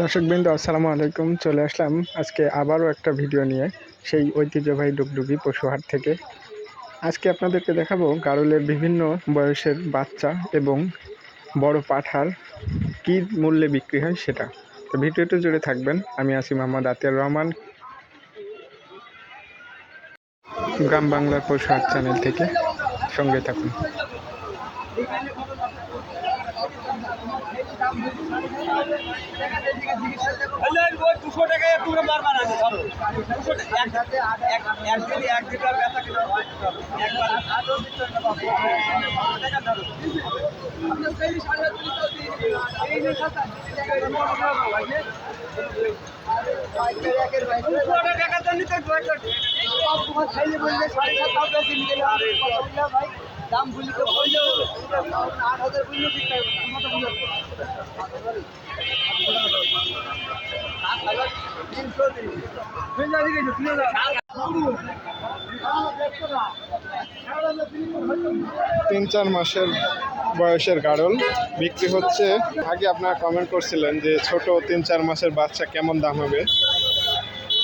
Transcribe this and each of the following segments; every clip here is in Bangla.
দর্শকবৃন্দ, আসসালামু আলাইকুম। চলে আসলাম আজকে আবারও একটা ভিডিও নিয়ে সেই ঐতিহ্যবাহী ডুগডুগি পশুহাট থেকে। আজকে আপনাদেরকে দেখাবো গারলের বিভিন্ন বয়সের বাচ্চা এবং বড় পাঠার কী মূল্যে বিক্রি হয় সেটা। তো ভিডিওটি জুড়ে থাকবেন। আমি আছি মোহাম্মদ আতিয়ার রহমান। গ্রাম বাংলার পশুহাট চ্যানেল থেকে সঙ্গে থাকুন। দুশো টাকায় পুরো বারবার আছে ধরো দুশো একদিন একদিন ব্যথা কিলো একবার। টাকার জন্য দাম আট হাজার তিন চার মাসের বয়সের গাড়ল। বিক্রি হচ্ছে। আগে আপনারা কমেন্ট করছিলেন যে ছোট তিন চার মাসের বাচ্চা কেমন দাম হবে?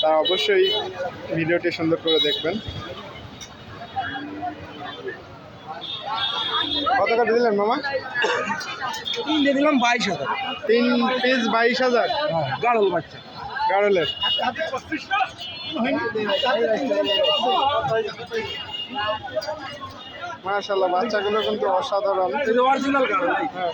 তা অবশ্যই ভিডিওটি সুন্দর করে দেখবেন। কত করে দিলেন মামা? দিয়ে দিলাম বাইশ হাজার। তিন পিস বাইশ হাজার। গাড়ল বাচ্চা। গাড়লের। মাশাল্লাহ বাচ্চাগুলো কিন্তু অসাধারণ। এটা অরিজিনাল গাড়ল হ্যাঁ।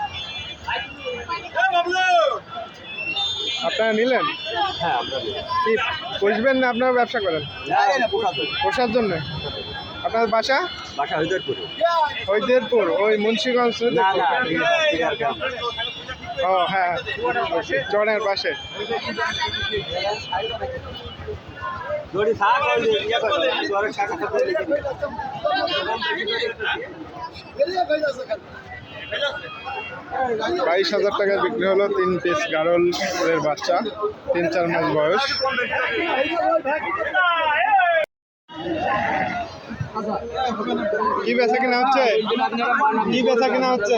আপনারা নিলেন? হ্যাঁ কি পুষবেন না আপনারা ব্যবসা করেন? পোষার জন্য। আপনার বাসা? বাসা করে ওই মুন্সিগঞ্জ না না ও হ্যাঁ চড়ের পাশে। যদি বাইশ হাজার টাকায় বিক্রি হলো তিন পিস গারলের বাচ্চা, তিন চার মাস বয়স। কি বেচা কিনা হচ্ছে? কি বেচা কিনা হচ্ছে?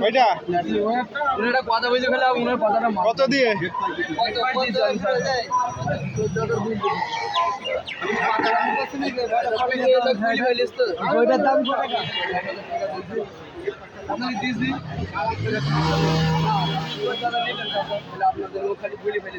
ওইটা উনারা কথা বলতে গেলে উনার কথাটা কত দিয়ে ওইটার দাম কত টাকা? আপনাদের খালি বলে ফেলে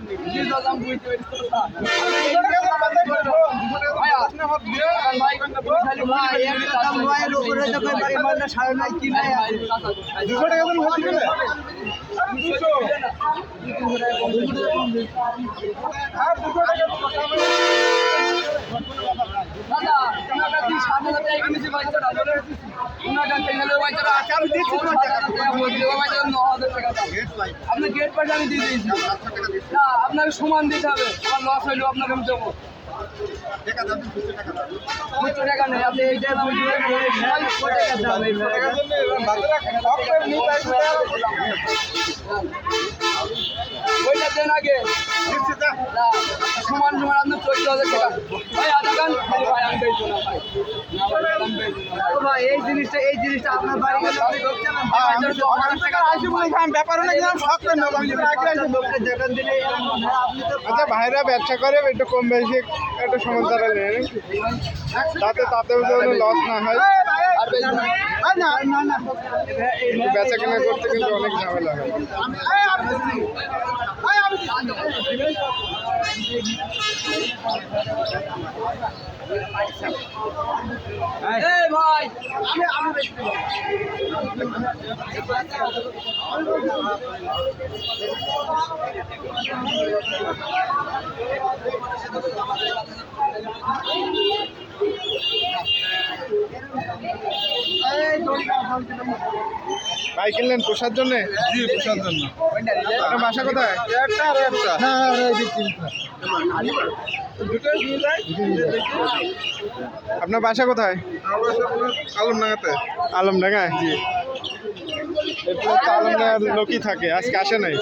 করে আপনি বউনি করতে পারেন না আপনি চোদ্দ না ভাই তাহলে এলাকা নিয়ে কেউ কেউ না কথা ভাইয়া আপনার কাছে সকালবেলা গেলে আপনি মেলা খুলে এসেছেন দুশো টাকা আপনাকে সমান দিতে হবে। আমার লস হইলেও আপনাকে আমি দেবো। টাকা নেই ওইটা দেন আগে। সমান সমান আপনার চোদ্দ হাজার টাকা। ভাই আধা গান ভাই আমি না ভাই। আমি বেচবো না, ভাই। ভাই এই জিনিসটা এই জিনিসটা আপনার বাড়ি হয়, আপনি তো আচ্ছা ভাইরা ব্যবসা করে একটু কম বেশি একটু সমঝদারা নেন তাতে তাতেও যেন লস না হয়। বেচা কেনা করতে কিন্তু অনেক ঝামেলা হয়। ভাই কিনলেন পোষার জন্য? জি পোষার জন্য। আপনার বাসা কোথায়? একটা আর একটা। না না এই তিনটা আপনার বাসা কোথায়? আলমডাঙ্গাতে। আলমডাঙ্গায়? জি। আলমডাঙ্গার লোকই থাকে আজকে আসে নাই।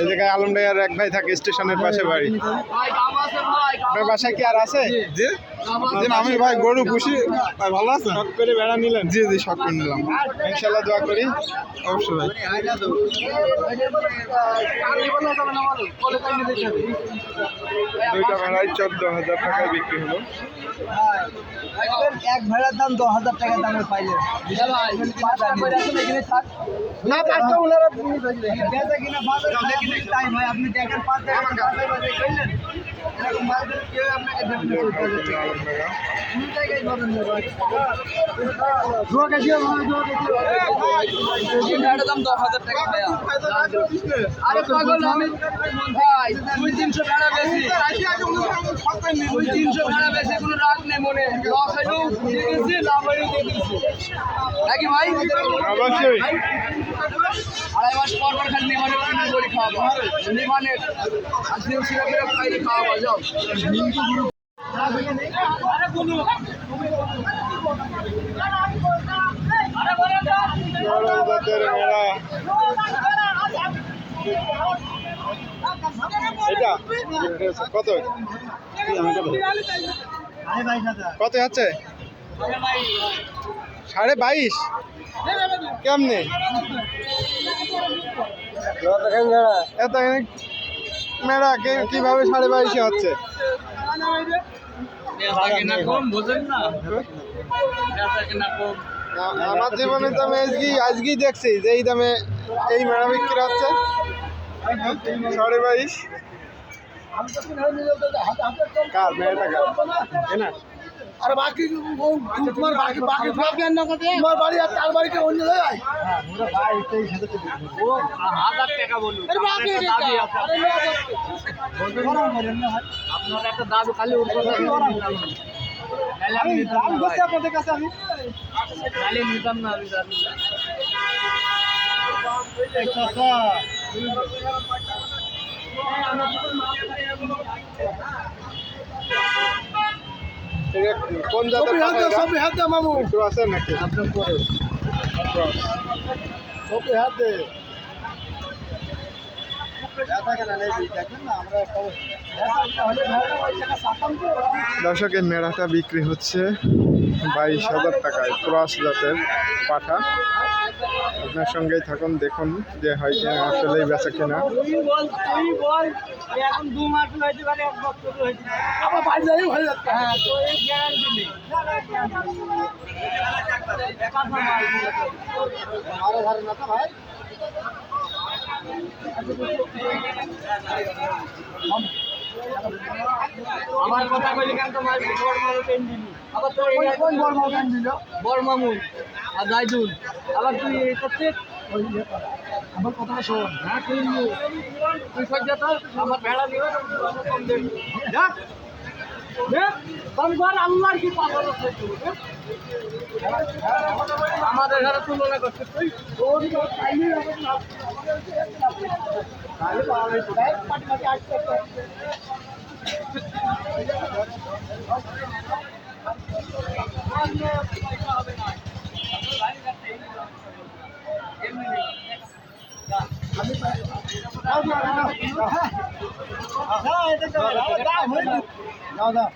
এই জায়গায় আলমডাঙ্গার এক ভাই থাকে স্টেশনের পাশে বাড়ি। ভাই কাম আছে ভাই কাম আপনার বাসায় কি আর আছে আছে? জি, আমি ভাই গরু পুষি ভাই ভালো আছে শখ করে বেড়া নিলেন। জি জি শখ করে নিলাম। ইনশাল্লাহ দোয়া করি। অবশ্যই ভাই। দুইটা ভেড়াই চোদ্দ হাজার টাকায় বিক্রি হলো। এক ভেড়ার দাম দশ হাজার টাকা দামের পাইলেন। না পাঁচটা ওনারা বেচা কিনা টাইম হয় আপনি দেখেন পাঁচ টাকা বাজার বাজার করলেন এরকম বাজারে কেউ আপনাকে দেবে না চোদ্দ হাজার টাকা আলমডাঙ্গা কোন জায়গায় পাবেন না ভাই জুয়া কাটিয়ে ভাই জুয়া কাটিয়ে ভেড়ার দাম দশ হাজার টাকা ভাইয়া আরে পাগল আমি ভাই দুই তিনশো ভেড়া বেশি দুই তিনশো ভেড়া বেশি কোনো রাগ নেই মনে লস হইলেও দিয়ে দিচ্ছি লাভ হইলেও দিয়ে দিচ্ছি নাকি ভাই অবশ্যই আড়াই মাস পর পর খালি লিমানের কিনে করে খাওয়াবো লিমানের আর সিম সিরে ফিরে খাইলে খাওয়াবো যাও বড় জাতের ভেড়া এটা? কত? কত যাচ্ছে? সাড়ে বাইশ? কেমনে? এত কে কীভাবে সাড়ে বাইশে হচ্ছে? আমার জীবনে তো আমি আজকেই আজকেই দেখছি যে এই দামে এই মেড়া বিক্রি হচ্ছে। সাড়ে বাইশ। কার মেয়েটা কার? এনা আর বাকি তোমার বাকি বাকি না তোমার বাড়ি আর তার বাড়িতে অন্য জায়গায়? হাজার টাকা বলুন আরে বাকি আপনার একটা খালি আপনাদের কাছে আমি খালি নিতাম না কোন জাতের সবই হাতে মামু। একটু আছে নাকি? সবই হাতে। দেখেন না আমরা দর্শক এই মেড়াটা বিক্রি হচ্ছে বাইশ হাজার টাকায় ক্রস জাতের পাঠা। আপনার সঙ্গেই থাকুন, দেখুন যে হয় কিনা, আসলেই বেচা কিনা। না তো ভাই। আমার কথা কইলে কেন তোমার বড় মামু পেন দিলি আবার তো এই কোন বড় মাগান দিল? বড় মামু আর জাইদুল আবার তুই এই করতে আমার কথা শোন। হ্যাঁ তুই তুই সহ্য তো। আমার ভেড়া দিও কম দেখ আল্লাহর কি পাগল আমাদের তুলনা করছে তুই? তোর দাও দাও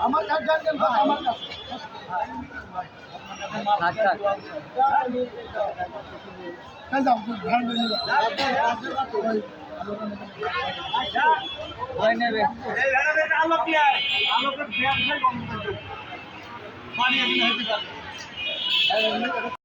আমার কাছে আমার কাছে নিও। ওই নেবে পানি এখানে হইতে পারে 哎 will.